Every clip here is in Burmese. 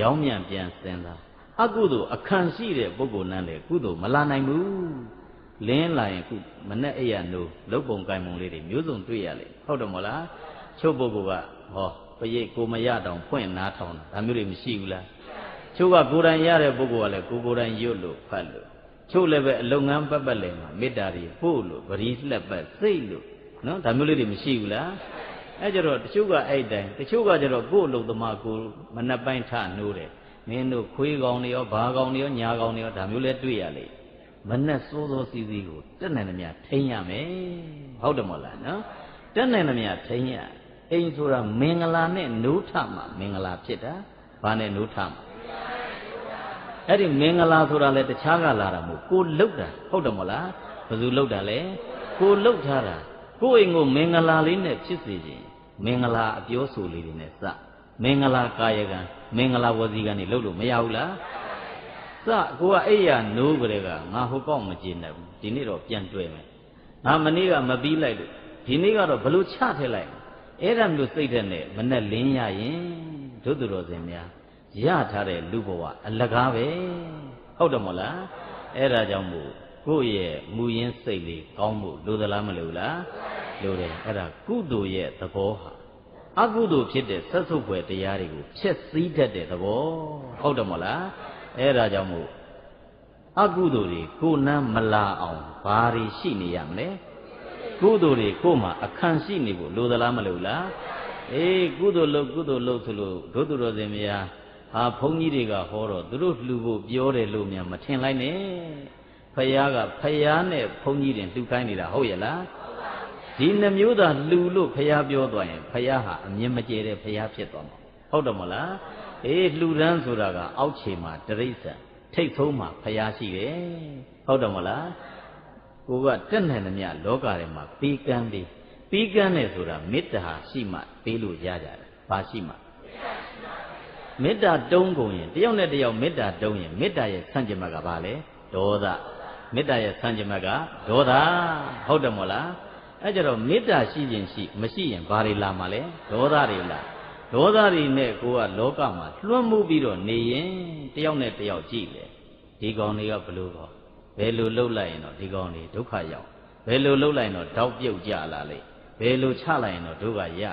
ရောင်းမြန်ပြန်စင်စားအကုသိုလ်အခန့်ရှိတဲ့ပုဂ္ဂိုလ်နဲ့လေကုသိုလ်မလာနိုင်ဘူးလင်းလာရင်ခုမနဲ့အိယာနိုးလုတ်ပုံကင်ပုံလေးတွေမျိုးစုံတွေ့ရလေဟုတ်တယ်မို့လားချုပ်ပုဂ္ဂိုလ်ကဟောပရိတ်ကိုမရတောင်ဖွင့်နားထောင်တာဒါမျိုးတွေမရှိဘူးလားချုပ်ကကိုယ်တိုင်ရတဲ့ပုဂ္ဂိုလ်ကလည်းကိုယ်ကိုယ်တိုင်ရွတ်လို့ဖတ်လို့ချုပ်လည်းပဲအလုံငန်းပတ်ပတ်လည်းမှာမေတ္တာတွေပို့လို့ပရိလှက်ပတ်စိတ်လို့နော်ဒါမျိုးလေးတွေမရှိဘူးလား အဲကြတော့တချို့ကအဲ့တိုင်းတချို့ကကြတော့ကိုယ့်အလုပ်သမားကိုမနှက်ပိုင်းထနှိုးတယ်မင်းတို့ခွေးကောင်တွေရောဘာကောင်တွေရောညာကောင်တွေရောဒါမျိုးလဲတွေ့ရလေမနဲ့စိုးစိုးစီးစီးကိုတက်နိုင်သမျှထိန်းရမယ်ဟုတ်တယ်မဟုတ်လားနော်တက်နိုင်သမျှထိန်းရအိမ်ဆိုတာမင်္ဂလာနဲ့နိုးထမှာမင်္ဂလာဖြစ်တာဘာနဲ့နိုးထမှာအဲ့ဒီမင်္ဂလာဆိုတာလေတခြားကလာတာမဟုတ်ကိုလှုပ်တာဟုတ်တယ်မဟုတ်လားဘယ်သူလှုပ်တာလဲကိုလှုပ်ထားတာ ကိုအိမ်ကိုမင်္ဂလာလေးနဲ့ဖြစ်စေခြင်းမင်္ဂလာအပြောဆိုလေးတွေနဲ့စမင်္ဂလာကာယကံမင်္ဂလာဝစီကံနေလှုပ်လို့မရဘူးလားစကိုကအဲ့ရနိုးကြတဲ့ကငါဟိုကောက်မကျင်နဲ့ဘူးဒီနေ့တော့ပြန်တွေ့မယ်ငါမနေ့ကမပြီးလိုက်လို့ဒီနေ့ကတော့ဘလို့ချထည့်လိုက်အဲ့ဒါမျိုးစိတ်တဲ့နဲ့မနဲ့လင်းရရင်ဒုသူတော်စင်များရထားတဲ့လူဘဝအလကားပဲဟုတ်တယ်မို့လားအဲ့ဒါကြောင့်မို့ ကိုယ့်ရဲ့မူရင်းစိတ်လေးကောင်းဖို့လိုသလားမလိုလားလိုတယ်အဲ့ဒါကုသိုလ်ရဲ့သဘောဟာအကုသိုလ်ဖြစ်တဲ့ဆက်ဆုပ်ွယ်တရားတွေကိုဖြည့်စည်းတတ်တဲ့သဘောဟုတ်တယ်မလားအဲ့ဒါကြောင့်မို့အကုသိုလ်တွေကိုနမ်းမလာအောင်ဘာတွေရှိနေရမလဲကုသိုလ်တွေကိုမှအခန့်ရှိနေဖို့လိုသလားမလိုလားအေးကုသိုလ်လုပ်ကုသိုလ်လုပ်ဆိုလို့ဒုသူတော်စင်မယားဟာဘုန်းကြီးတွေကဟောတော့သူတို့လှူဖို့ပြောတယ်လို့များမထင်လိုက်နဲ့ ဖယားကဖယားနဲ့ဘုန်းကြီးတွေလှူခိုင်းနေတာဟုတ်ရဲ့လားဒီနှမျိုးသာလှူလို့ဖယားပြောသွားရင်ဖယားဟာအမြင်မကျတဲ့ဖယားဖြစ်သွားမှာဟုတ်တယ်မလားအေးလှူဒန်းဆိုတာကအောက်ခြေမှာတရိစ္ဆာန်ထိတ်ဆုံးမှာဖယားရှိတယ်ဟုတ်တယ်မလားကိုကတက်နိုင်သမျှလောကထဲမှာပြီးကမ်းပြီးပြီးကမ်းတယ်ဆိုတာမေတ္တာရှိမှပေးလို့ရကြတယ်ဘာရှိမှမေတ္တာတုံးကုန်ရင်တယောက်နဲ့တယောက်မေတ္တာတုံးရင်မေတ္တာရဲ့ဆန့်ကျင်ဘက်ကဘာလဲဒေါသ မေတ္တာရဲ့ဆန့်ကျင်ဘက်ကဒေါသဟုတ်တယ်မို့လားအဲကြတော့မေတ္တာရှိခြင်းရှိ မရှိရင်ဘာတွေလာမှာလဲဒေါသတွေလာဒေါသတွေနဲ့ကိုကလောကမှာလွှမ်းမိုးပြီးတော့နေရင်တယောက်နဲ့တယောက်ကြည့်လေဒီကောင်တွေကဘလို့တော့ဘယ်လိုလှုပ်လိုက်ရင်တော့ဒီကောင်တွေဒုက္ခရောက်ဘယ်လိုလှုပ်လိုက်ရင်တော့တောက်ပြုတ်ကြလာလေဘယ်လိုချလိုက်ရင်တော့ဒုက္ခရ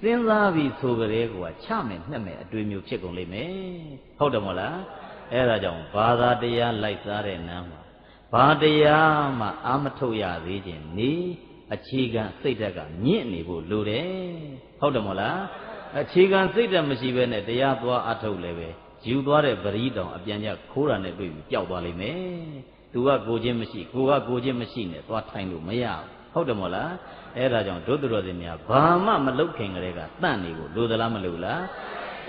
စဉ်းစားပြီးဆိုကြတဲ့ကွာချမယ်နှက်မယ်အတွေ့မျိုးဖြစ်ကုန်လိမ့်မယ်ဟုတ်တယ်မဟုတ်လားအဲ့ဒါကြောင့်ဘာသာတရားလိုက်စားတဲ့နန်းမှာ ဘာတရားမှအာမထုတ်ရသေးခြင်းနေအခြေခံစိတ်ဓာတ်ကမြင့်နေဖို့လိုတယ်ဟုတ်တယ်မဟုတ်လားအခြေခံစိတ်ဓာတ်မရှိဘဲနဲ့တရားသွားအထုတ်လည်းပဲယူသွားတဲ့ပရိတောင်အပြန်ကြခိုးတာနဲ့တွေ့ပြီးပျောက်သွားလိမ့်မယ်သူကကိုချင်းမရှိကိုကကိုချင်းမရှိနဲ့သွားထိုင်လို့မရဘူးဟုတ်တယ်မို့လားအဲ့ဒါကြောင့်ဒုသူတော်စင်များဘာမှမလုတ်ခင်ကလေးကတန့်နေကိုလိုသလားမလိုလား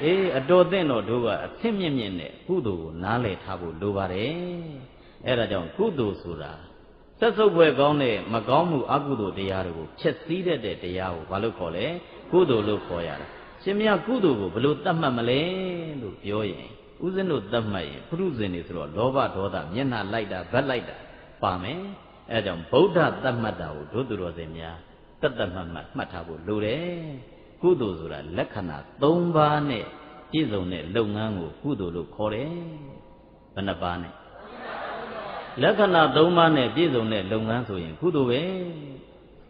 အေးအတော်သင့်တော်တို့ကအဆင့်မြင့်မြင့်နဲ့ကုသိုလ်ကိုနားလည်ထားဖို့လိုပါတယ် အဲ့ဒါကြောင့်ကုသိုလ်ဆိုတာဆက်စုပ်ပွဲကောင်းတဲ့မကောင်းမှုအကုသိုလ်တရားတွေကိုဖြည့်ဆည်းတတ်တဲ့တရားကိုဘာလို့ခေါ်လဲကုသိုလ်လို့ခေါ်ရတာရှင်မြတ်ကုသိုလ်ကိုဘလို့တတ်မှတ်မလဲလို့ပြောရင်ဥစဉ်တို့တတ်မှတ်ရင်ပုရုဇဉ်တွေဆိုတော့လောဘဒေါသမျက်နှာလိုက်တာဗတ်လိုက်တာပါမယ်အဲကြောင့်ဗုဒ္ဓတတ်မှတ်တာကိုတို့သူတော်စင်များတတ်တတ်မှတ်မှတ်မှတ်ထားဖို့လိုတယ်ကုသိုလ်ဆိုတာလက္ခဏာ၃ပါးနဲ့ပြည့်စုံတဲ့လုပ်ငန်းကိုကုသိုလ်လို့ခေါ်တယ်ဘယ်နှပါးနဲ့ လက္ခဏာ၃ပါးနဲ့ပြည့်စုံတဲ့လုပ်ငန်းဆိုရင်ကုသိုလ်ပဲ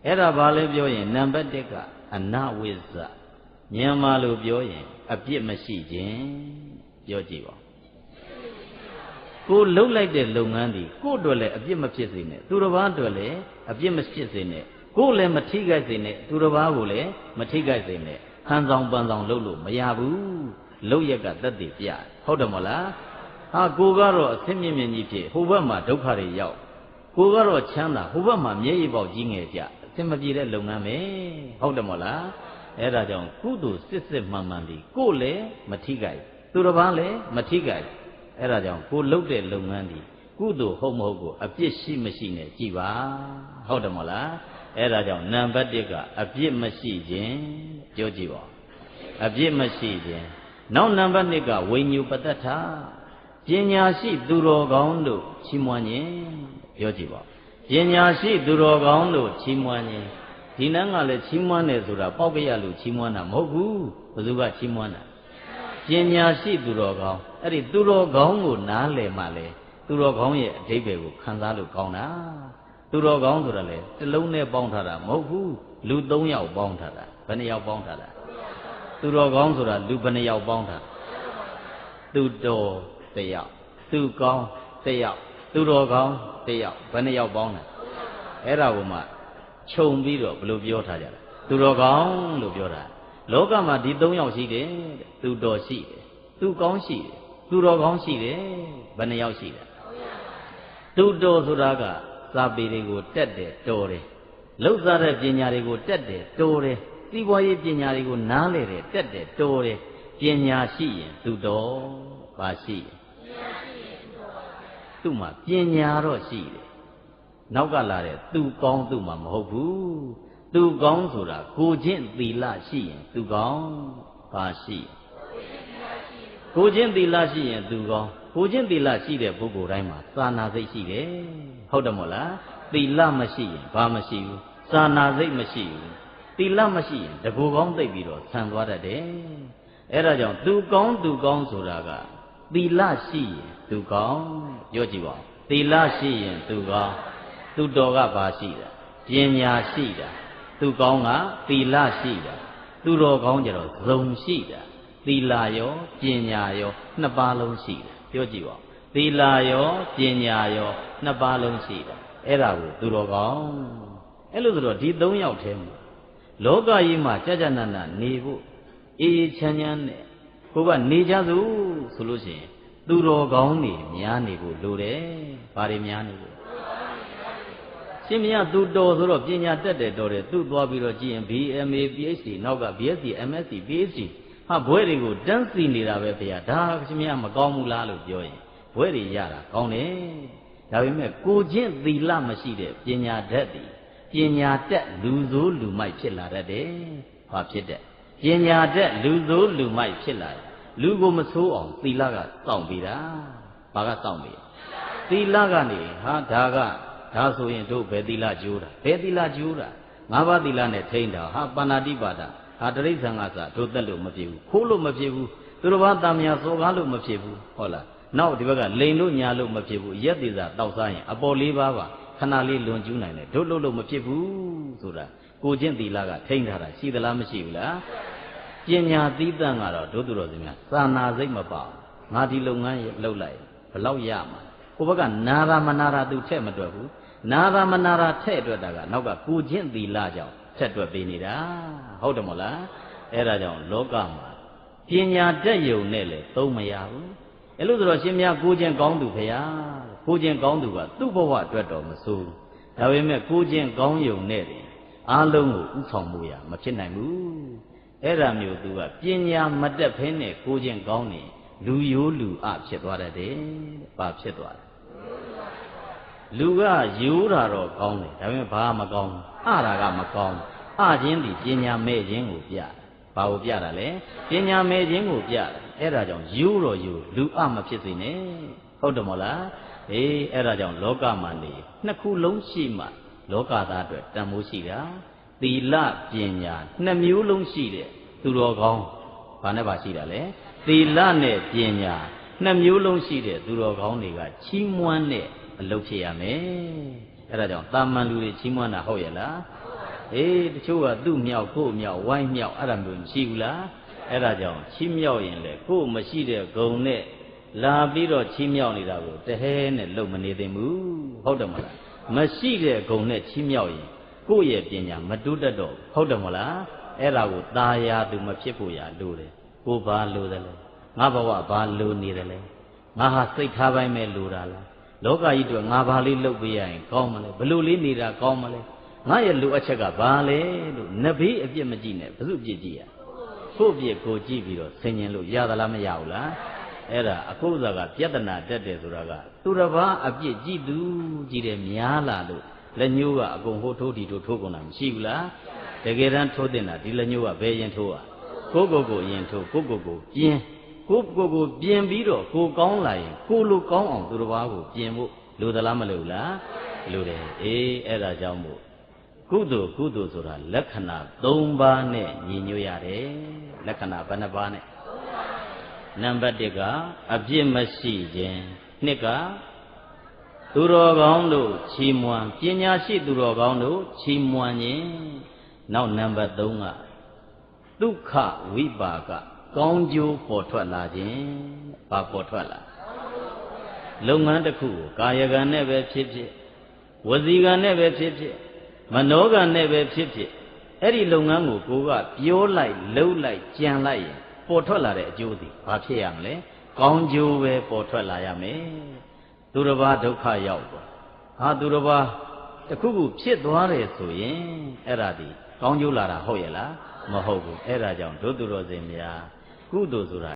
အဲ့ဒါဘာလဲပြောရင်နံပါတ်၁ကအနဝိဇ္ဇမြန်မာလိုပြောရင် အပြစ်မရှိခြင်းပြောကြည့်ပါကိုလှုပ်လိုက်တဲ့လုပ်ငန်းဒီကို့အတွက်လည်းအပြစ်မဖြစ်စေနဲ့သူတစ်ပါးအတွက်လည်းအပြစ်မဖြစ်စေနဲ့ကိုယ်လည်းမထိခိုက်စေနဲ့သူတစ်ပါးကိုလည်းမထိခိုက်စေနဲ့ဟန်ဆောင်ပန်ဆောင်လုပ်လို့မရဘူးလှုပ်ရက်ကတက်တည်ပြဟုတ်တယ်မဟုတ်လား ဟာကိုကတော့အဆင့်မြင့်မြင့်ကြီးဖြစ်ဟိုဘက်မှာဒုက္ခတွေရောက်ကိုကတော့ချမ်းသာဟိုဘက်မှာမျက်ရည်ပေါက်ကြီးငယ်ကြအဆင်မပြေတဲ့လုပ်ငန်းပဲဟုတ်တယ်မဟုတ်လားအဲ့ဒါကြောင့်ကုသိုလ်စစ်စစ်မှန်မှန်ဒီကိုယ်လည်းမထိခိုက်သူတစ်ပါးလည်းမထိခိုက်အဲ့ဒါကြောင့်ကိုလှုပ်တဲ့လုပ်ငန်းဒီကုသိုလ်ဟုတ်မဟုတ်ကိုအပြစ်ရှိမရှိနဲ့ကြည်ပါဟုတ်တယ်မဟုတ်လားအဲ့ဒါကြောင့်နံပါတ်1ကအပြစ်မရှိခြင်းပြောကြည့်ပါအပြစ်မရှိခြင်းနောက်နံပါတ်2ကဝိညုပတ္တထ ပညာရှိသူတော်ကောင်းတို့ချီးမွမ်းခြင်းပြောကြည့်ပါပညာရှိသူတော်ကောင်းတို့ချီးမွမ်းခြင်းဒီနန်းကလည်းချီးမွမ်းတယ်ဆိုတာပေါက်ကြရလို့ချီးမွမ်းတာမဟုတ်ဘူးဘယ်သူကချီးမွမ်းတာပညာရှိသူတော်ကောင်းအဲ့ဒီသူတော်ကောင်းကိုနားလည်မှလေသူတော်ကောင်းရဲ့အဓိပ္ပာယ်ကိုခံစားလို့ကောင်းတာသူတော်ကောင်းဆိုတာလေတစ်လုံးနဲ့ပေါင်းထားတာမဟုတ်ဘူးလူ၃ယောက်ပေါင်းထားတာဘယ်နှယောက်ပေါင်းထားတာသူတော်ကောင်းဆိုတာလူဘယ်နှယောက်ပေါင်းထားသူတော် တစ်ယောက်သူကောင်းတစ်ယောက်သူတော်ကောင်းတစ်ယောက်ဘယ်နှယောက်ပေါင်းတာအဲ့ဒါကိုမှခြုံပြီးတော့ဘယ်လိုပြောထားကြလဲသူတော်ကောင်းလို့ပြောတာလောကမှာဒီ၃ယောက်ရှိတယ်တဲ့သူတော်ရှိတယ်သူကောင်းရှိတယ်သူတော်ကောင်းရှိတယ်ဘယ်နှယောက်ရှိတယ်သူတော်ဆိုတာကစာပေတွေကိုတက်တယ်တော်တယ်လှုပ်ရှားတဲ့ပညာတွေကိုတက်တယ်တော်တယ်စီးပွားရေးပညာတွေကိုနားလည်တယ်တက်တယ်တော်တယ်ပညာရှိရင်သူတော်ပါရှိရင် သူ့မှာပညာတော့ရှိတယ်နောက်ကလာတဲ့သူကောင်းသူ့မှာမဟုတ်ဘူးသူကောင်းဆိုတာကိုချင်းသီလရှိရင်သူကောင်းပါရှိကိုချင်းသီလရှိရင်သူကောင်းကိုချင်းသီလရှိတဲ့ပုဂ္ဂိုလ်တိုင်းမှာသာနာစိတ်ရှိတယ်ဟုတ်တယ်မို့လားသီလမရှိရင်ဘာမရှိဘူးသာနာစိတ်မရှိဘူးသီလမရှိရင်တကူကောင်းသိပ်ပြီးတော့ဆံသွားတတ်တယ်အဲ့ဒါကြောင့်သူကောင်းသူကောင်းဆိုတာက သီလရှိရင်သူကောင်းပြောကြည့်ပါဦးသီလရှိရင်သူကောင်းသူတော်ကဘာရှိတာပညာရှိတာသူကောင်းကသီလရှိတာသူတော်ကောင်းကြတော့ဇုံရှိတာသီလရောပညာရောနှစ်ပါးလုံးရှိတာပြောကြည့်ပါသီလရောပညာရောနှစ်ပါးလုံးရှိတာအဲ့ဒါကိုသူတော်ကောင်းအဲ့လိုဆိုတော့ဒီ၃ယောက်ထဲမှာလောကကြီးမှာကြာကြာနာနာနေဖို့အေးချမ်းချမ်းနဲ့ ကိုကနေကြစို့ဆိုလို့ရှိရင်သူတော်ကောင်းနေများနေဖို့လိုတယ်။ဘာတွေများနေဖို့ရှင်မရသူတော်ဆိုတော့ပညာတက်တယ်တော်တယ်သူ့သွားပြီးတော့ကြည့်ရင် BMA PhD နောက်က BSc MSc PhD ဟာဘွဲတွေကိုတန်းစီနေတာပဲဗျာဒါရှင်မရမကောင်းဘူးလားလို့ပြောရင်ဘွဲတွေရတာကောင်းတယ်ဒါပေမဲ့ကိုချင်းသီလမရှိတဲ့ပညာတတ်သည်ပညာတက်လူဆိုးလူမိုက်ဖြစ်လာတတ်တယ်ဘာဖြစ်တဲ့ပညာတက်လူဆိုးလူမိုက်ဖြစ်လာတယ် လူကိုမဆိုးအောင်သီလကစောင့်ပြီးတာဘာကစောင့်ပြီးသီလကနေဟာဒါကဒါဆိုရင်တို့ဘယ်သီလကျိုးတာဘယ်သီလကျိုးတာငါးပါးသီလနဲ့ထိန်းတာဟာပါဏာတိပါဒဟာတရိစ္ဆာန်ကစားတို့တက်လို့မဖြစ်ဘူးခိုးလို့မဖြစ်ဘူးသူတော်ဘာတာမယာစောကားလို့မဖြစ်ဘူးဟုတ်လားနောက်ဒီဘက်ကလိန်လို့ညာလို့မဖြစ်ဘူးရက်သေးစာတောက်စားရင်အပေါ်လေးပါးပါခဏလေးလွန်ကျူးနိုင်တယ်တို့လို့လို့မဖြစ်ဘူးဆိုတာကိုချင်းသီလကထိန်းထားတာရှိသလားမရှိဘူးလား ပညာသီးသန့်ကတော့ဒုသူတော်စင်များသာနာစိတ်မပေါ့ငါဒီလုပ်ငန်းလုပ်လိုက်ဘလောက်ရမှာကိုဘက်ကနာရာမနာရာသူထက်မတွက်ဘူးနာရာမနာရာထက်အတွက်တာကနောက်ကကိုချင်းသီလကြောင့်ထက်တွက်ပေးနေတာဟုတ်တယ်မဟုတ်လားအဲ့ဒါကြောင့်လောကမှာပညာတက်ယုံနဲ့လေသုံးမရဘူးအဲ့လိုဆိုတော့ရှင်မြတ်ကိုချင်းကောင်းသူဖရာကိုချင်းကောင်းသူကသူ့ဘဝအတွက်တော့မဆိုးဒါပေမဲ့ကိုချင်းကောင်းယုံနဲ့တယ်အားလုံးကိုဥဆောင်မှုရမဖြစ်နိုင်ဘူး အဲ့ဒါမျိုးသူကပညာမတက်ဖင်းနဲ့ကိုချင်းကောင်းနေလူရိုးလူအဖြစ်သွားတတ်တယ်။ဘာဖြစ်သွားလဲ။လူကရိုးတာတော့ကောင်းတယ်ဒါပေမဲ့ဘာမှမကောင်းဘူး။အတာကမကောင်းဘူး။အချင်းဒီပညာမဲ့ခြင်းကိုပြတယ်။ဘာကိုပြတာလဲ။ပညာမဲ့ခြင်းကိုပြတယ်။အဲ့ဒါကြောင့်ရိုးတော့ရိုးလူအမဖြစ်စေနဲ့။ဟုတ်တယ်မဟုတ်လား။အေးအဲ့ဒါကြောင့်လောကမှာနေနှစ်ခုလုံးရှိမှလောကသားအတွက်တန်ဖိုးရှိတာ။ သီလပညာနှစ်မျိုးလုံးရှိတဲ့သူတော်ကောင်းဘာနဲ့ပါရှိတာလဲသီလနဲ့ပညာနှစ်မျိုးလုံးရှိတဲ့သူတော်ကောင်းတွေကချီးမွမ်းတဲ့အလုပ်ဖြစ်ရမယ်အဲဒါကြောင့်တာမန်လူတွေချီးမွမ်းတာဟုတ်ရဲ့လားအေးတချို့ကသူ့မြောက်ကို့မြောက်ဝိုင်းမြောက်အဲ့ဒါမျိုးမရှိဘူးလားအဲ့ဒါကြောင့်ချီးမြောက်ရင်လေကို့မရှိတဲ့ဂုံနဲ့လာပြီးတော့ချီးမြောက်နေတာကိုတဟဲနဲ့လုံမနေသင့်ဘူးဟုတ်တယ်မလားမရှိတဲ့ဂုံနဲ့ချီးမြောက်ရင် ကိုယ့်ရဲ့ပညာမတိုးတက်တော့ဟုတ်တယ်မလားအဲ့ဒါကိုตาယာသူမဖြစ်ဖို့ရလိုတယ်ကိုဘာလိုတယ်လဲငါဘဝဘာလိုနေတယ်လဲငါဟာစိတ်ထားပိုင်းပဲလိုတာလားလောကကြီးတို့ငါဘာလေးလုပ်ပေးရရင်ကောင်းမလဲဘလို့လေးနေတာကောင်းမလဲငါရဲ့လိုအပ်ချက်ကဘာလဲလို့နဘေးအပြစ်မကြည့်နဲ့ဘု து ပြစ်ကြည့်ရကို့ပြစ်ကိုကြည့်ပြီးတော့ဆင်ញင်လို့ရသလားမရဘူးလားအဲ့ဒါအကုသကပြဿနာတက်တယ်ဆိုတာကသူတစ်ပါးအပြစ်ကြည့်သူကြည့်တယ်များလာလို့ လက်ညှိုးကအကုန်ဟိုထိုးဒီထိုးထိုးကုန်တာမရှိဘူးလားတကယ်တမ်းထိုးတင်တာဒီလက်ညှိုးကဘယ်ရင်ထိုးอ่ะကိုကိုကိုရင်ထိုးကိုကိုကိုပြင်းကိုကိုကိုပြင်ပြီးတော့ကိုကောင်းလာရင်ကိုလိုကောင်းအောင်သူတစ်ပါးကိုပြင်ဖို့လိုသလားမလိုလားလိုတယ်အေးအဲ့ဒါကြောင့်မို့ကုသိုလ်ကုသိုလ်ဆိုတာလက္ခဏာ၃ပါးနဲ့ညီညွတ်ရတယ်လက္ခဏာဘယ်နှပါးနဲ့နံပါတ်1ကအပြစ်မရှိခြင်းနှစ်က သူတော်ကောင်းတို့ချီးမွမ်းပညာရှိသူတော်ကောင်းတို့ချီးမွမ်းခြင်းနောက်နံပါတ်3ကဒုက္ခဝိပါကကောင်းကျိုးပေါ်ထွက်လာခြင်းဘာပေါ်ထွက်လာလုပ်ငန်းတစ်ခုကိုကာယကံနဲ့ပဲဖြစ်ဖြစ်ဝစီကံနဲ့ပဲဖြစ်ဖြစ်မနောကံနဲ့ပဲဖြစ်ဖြစ်အဲ့ဒီလုပ်ငန်းကိုကိုကပြောလိုက်လှုပ်လိုက်ကြံလိုက်ရင်ပေါ်ထွက်လာတဲ့အကျိုးစီဘာဖြစ်ရမလဲကောင်းကျိုးပဲပေါ်ထွက်လာရမယ် သူတစ်ပါးဒုက္ခရောက်သွားဟာသူတစ်ပါးတစ်ခုခုဖြစ်သွားတယ်ဆိုရင်အဲ့ဒါဒီကောင်းကျိုးလာတာဟုတ်ရဲ့လားမဟုတ်ဘူးအဲ့ဒါကြောင့်ဒုသူတော်စင်များကုသိုလ်ဆိုတာ